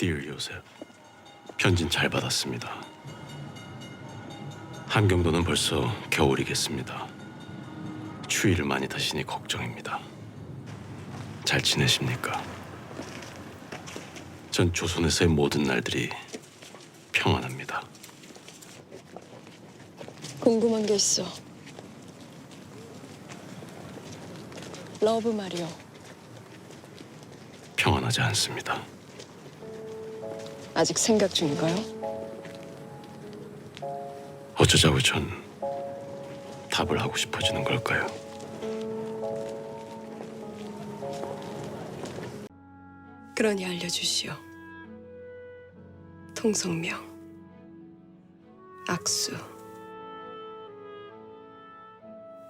Dear 요셉, 편진 잘 받았습니다. 한경도는 벌써 겨울이겠습니다. 추위를 많이 타시니 걱정입니다. 잘 지내십니까? 전 조선에서의 모든 날들이 평안합니다. 궁금한 게 있어. 러브 마리오. 평안하지 않습니다. 아직 생각 중인가요? 어쩌자고 전 답을 하고 싶어지는 걸까요? 그러니 알려주시오. 통성명, 악수,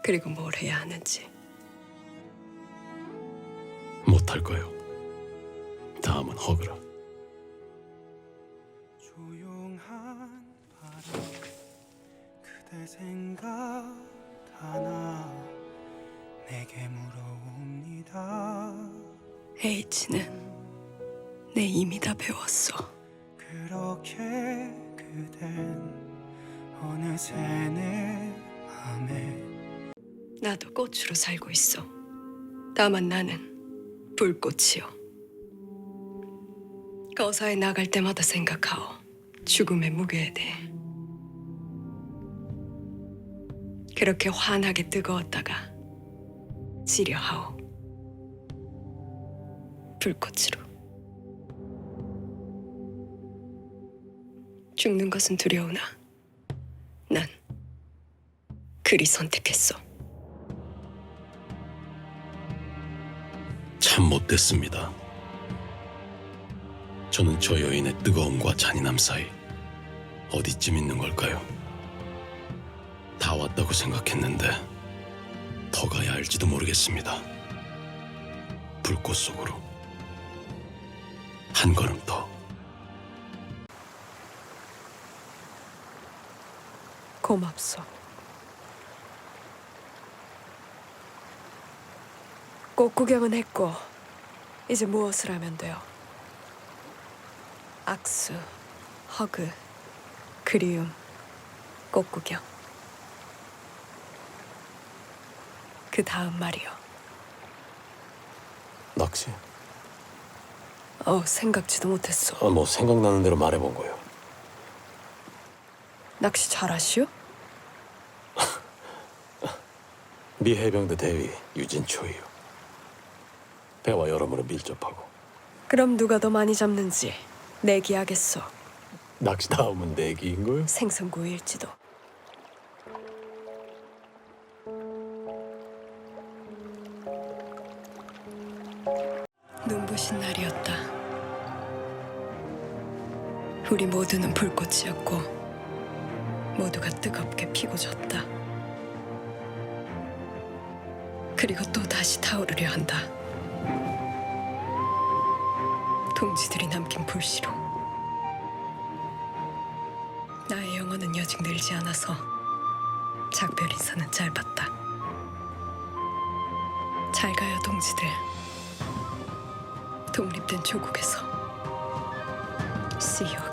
그리고 뭘 해야 하는지. 못할 거요. 다음은 허그라. 조용한 바람 그대 생각 하나 내게 물어옵니다 H는 내 이미 다 배웠어. 그렇게 그댄 어느새 내 맘에 나도 꽃으로 살고 있어. 다만 나는 불꽃이요. 거사에 나갈 때마다 생각하오. 죽음의 무게에 대해. 그렇게 환하게 뜨거웠다가 지려하오. 불꽃으로. 죽는 것은 두려우나 난 그리 선택했어. 참 못됐습니다. 저는 저 여인의 뜨거움과 잔인함 사이 어디쯤 있는 걸까요? 다 왔다고 생각했는데 더 가야 할지도 모르겠습니다. 불꽃 속으로 한 걸음 더. 고맙소. 꽃 구경은 했고 이제 무엇을 하면 돼요? 악수, 허그, 그리움, 꽃 구경. 그 다음 말이요. 낚시? 어, 생각지도 못했어. 아, 뭐 생각나는 대로 말해본 거요. 낚시 잘하시오? 미 해병대 대위 유진초이요. 배와 여러모로 밀접하고 그럼 누가 더 많이 잡는지 내기하겠어. 낚시 다음은 내기인 거요? 생선구이일지도. 눈부신 날이었다. 우리 모두는 불꽃이었고 모두가 뜨겁게 피고 졌다. 그리고 또 다시 타오르려 한다. 동지들이 남긴 불씨로. 나의 영혼은 여직 늘지 않아서 작별 인사는 짧았다. 잘 가요, 동지들. 독립된 조국에서 See you